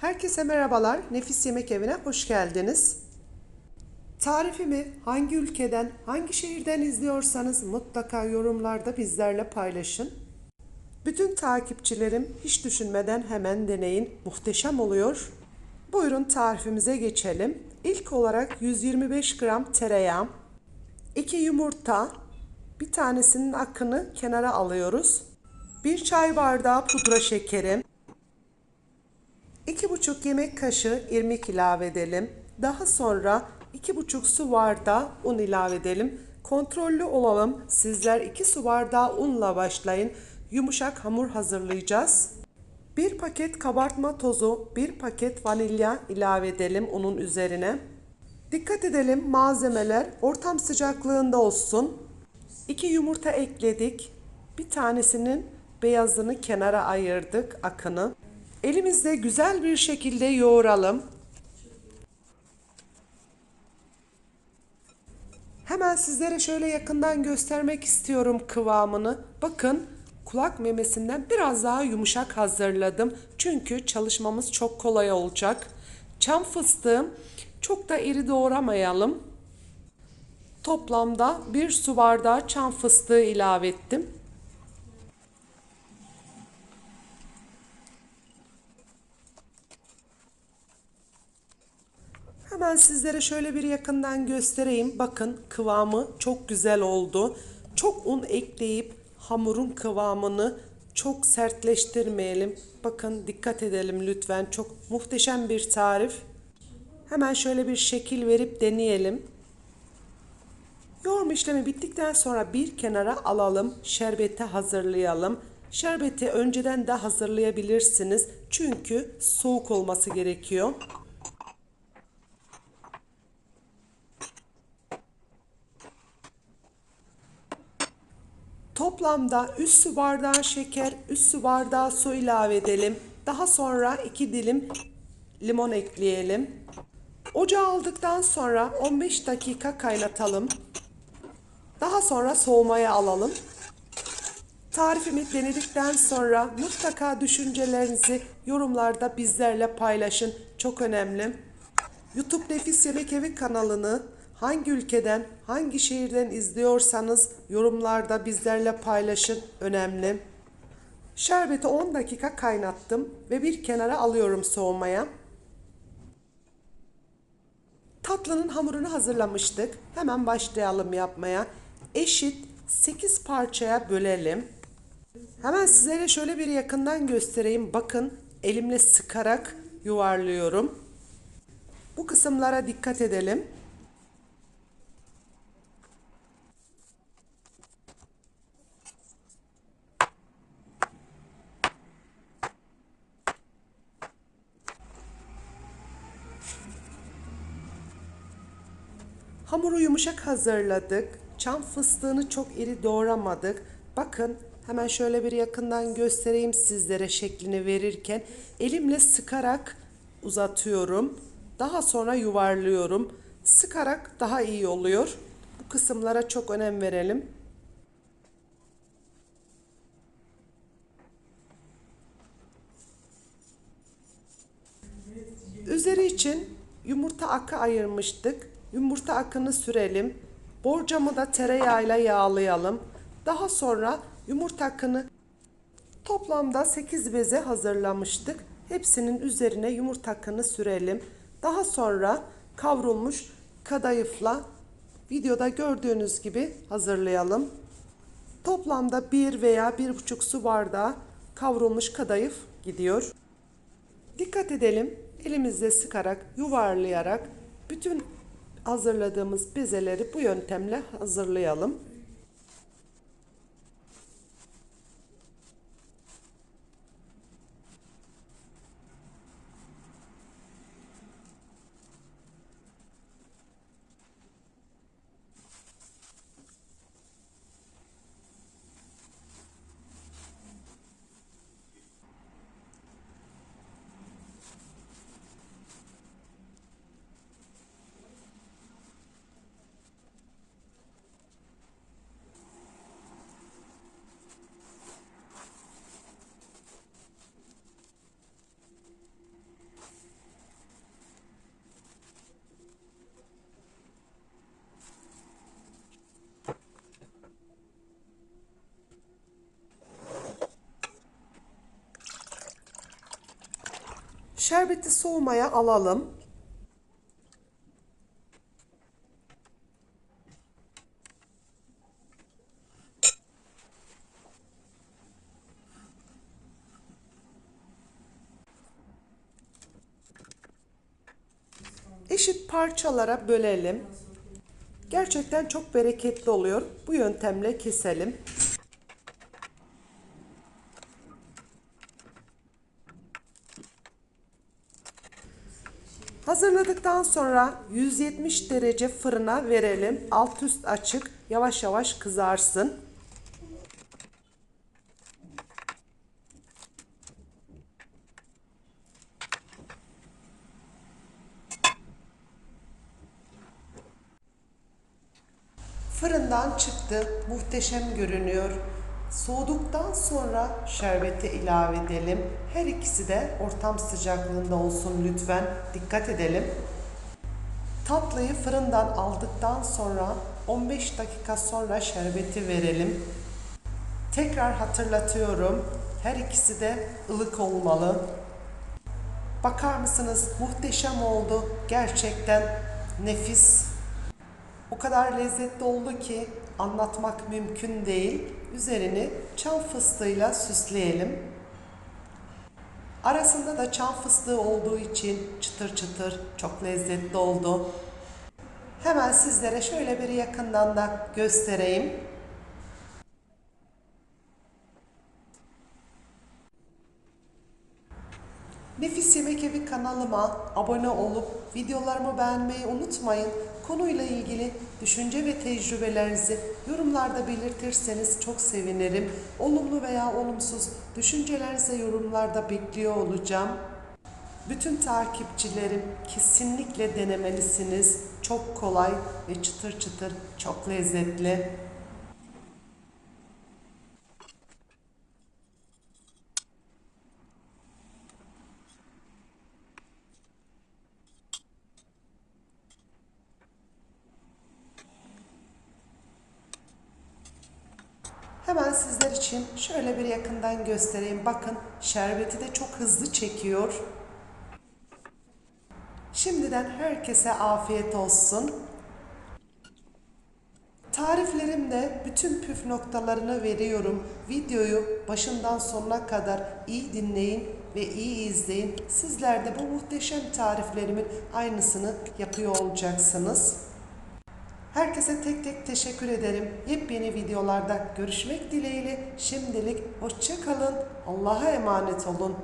Herkese merhabalar. Nefis Yemek Evi'ne hoş geldiniz. Tarifimi hangi ülkeden, hangi şehirden izliyorsanız mutlaka yorumlarda bizlerle paylaşın. Bütün takipçilerim hiç düşünmeden hemen deneyin. Muhteşem oluyor. Buyurun tarifimize geçelim. İlk olarak 125 gram tereyağı, 2 yumurta, bir tanesinin akını kenara alıyoruz. 1 çay bardağı pudra şekeri, 2,5 yemek kaşığı irmik ilave edelim. Daha sonra 2,5 su bardağı un ilave edelim. Kontrollü olalım. Sizler 2 su bardağı unla başlayın. Yumuşak hamur hazırlayacağız. 1 paket kabartma tozu, 1 paket vanilya ilave edelim unun üzerine. Dikkat edelim malzemeler ortam sıcaklığında olsun. 2 yumurta ekledik. Bir tanesinin beyazını kenara ayırdık, akını. Elimizde güzel bir şekilde yoğuralım. Hemen sizlere şöyle yakından göstermek istiyorum kıvamını. Bakın kulak memesinden biraz daha yumuşak hazırladım. Çünkü çalışmamız çok kolay olacak. Çam fıstığım çok da iri doğramayalım. Toplamda bir su bardağı çam fıstığı ilave ettim. Hemen sizlere şöyle bir yakından göstereyim. Bakın kıvamı çok güzel oldu. Çok un ekleyip hamurun kıvamını çok sertleştirmeyelim. Bakın dikkat edelim lütfen. Çok muhteşem bir tarif. Hemen şöyle bir şekil verip deneyelim. Yoğurma işlemi bittikten sonra bir kenara alalım. Şerbeti hazırlayalım. Şerbeti önceden de hazırlayabilirsiniz. Çünkü soğuk olması gerekiyor. Toplamda 3 su bardağı şeker, 3 su bardağı su ilave edelim. Daha sonra 2 dilim limon ekleyelim. Ocağa aldıktan sonra 15 dakika kaynatalım. Daha sonra soğumaya alalım. Tarifimi denedikten sonra mutlaka düşüncelerinizi yorumlarda bizlerle paylaşın. Çok önemli. YouTube Nefis Yemek Evi kanalını hangi ülkeden, hangi şehirden izliyorsanız yorumlarda bizlerle paylaşın. Önemli. Şerbeti 10 dakika kaynattım ve bir kenara alıyorum soğumaya. Tatlının hamurunu hazırlamıştık. Hemen başlayalım yapmaya. Eşit 8 parçaya bölelim. Hemen sizlere şöyle bir yakından göstereyim. Bakın elimle sıkarak yuvarlıyorum. Bu kısımlara dikkat edelim. Hamuru yumuşak hazırladık. Çam fıstığını çok iri doğramadık. Bakın hemen şöyle bir yakından göstereyim sizlere şeklini verirken. Elimle sıkarak uzatıyorum. Daha sonra yuvarlıyorum. Sıkarak daha iyi oluyor. Bu kısımlara çok önem verelim. Üzeri için yumurta akı ayırmıştık. Yumurta akını sürelim. Borcamı da tereyağıyla yağlayalım. Daha sonra yumurta akını toplamda 8 beze hazırlamıştık. Hepsinin üzerine yumurta akını sürelim. Daha sonra kavrulmuş kadayıfla videoda gördüğünüz gibi hazırlayalım. Toplamda 1 veya 1,5 su bardağı kavrulmuş kadayıf gidiyor. Dikkat edelim. Elimizle sıkarak, yuvarlayarak bütün hazırladığımız bezeleri bu yöntemle hazırlayalım. Şerbeti soğumaya alalım. Eşit parçalara bölelim. Gerçekten çok bereketli oluyor. Bu yöntemle keselim. Hazırladıktan sonra 170 derece fırına verelim. Alt üst açık yavaş yavaş kızarsın. Fırından çıktı. Muhteşem görünüyor. Soğuduktan sonra şerbeti ilave edelim. Her ikisi de ortam sıcaklığında olsun lütfen. Dikkat edelim. Tatlıyı fırından aldıktan sonra 15 dakika sonra şerbeti verelim. Tekrar hatırlatıyorum. Her ikisi de ılık olmalı. Bakar mısınız? Muhteşem oldu. Gerçekten nefis. O kadar lezzetli oldu ki anlatmak mümkün değil. Üzerini çam fıstığıyla süsleyelim. Arasında da çam fıstığı olduğu için çıtır çıtır çok lezzetli oldu. Hemen sizlere şöyle bir yakından da göstereyim. Nefis Yemek Evi kanalıma abone olup videolarımı beğenmeyi unutmayın. Konuyla ilgili düşünce ve tecrübelerinizi yorumlarda belirtirseniz çok sevinirim. Olumlu veya olumsuz düşüncelerinizi yorumlarda bekliyor olacağım. Bütün takipçilerim kesinlikle denemelisiniz. Çok kolay ve çıtır çıtır çok lezzetli. Hemen sizler için şöyle bir yakından göstereyim. Bakın şerbeti de çok hızlı çekiyor. Şimdiden herkese afiyet olsun. Tariflerimde bütün püf noktalarını veriyorum. Videoyu başından sonuna kadar iyi dinleyin ve iyi izleyin. Sizler de bu muhteşem tariflerimin aynısını yapıyor olacaksınız. Herkese tek tek teşekkür ederim. Yepyeni videolarda görüşmek dileğiyle şimdilik hoşça kalın. Allah'a emanet olun.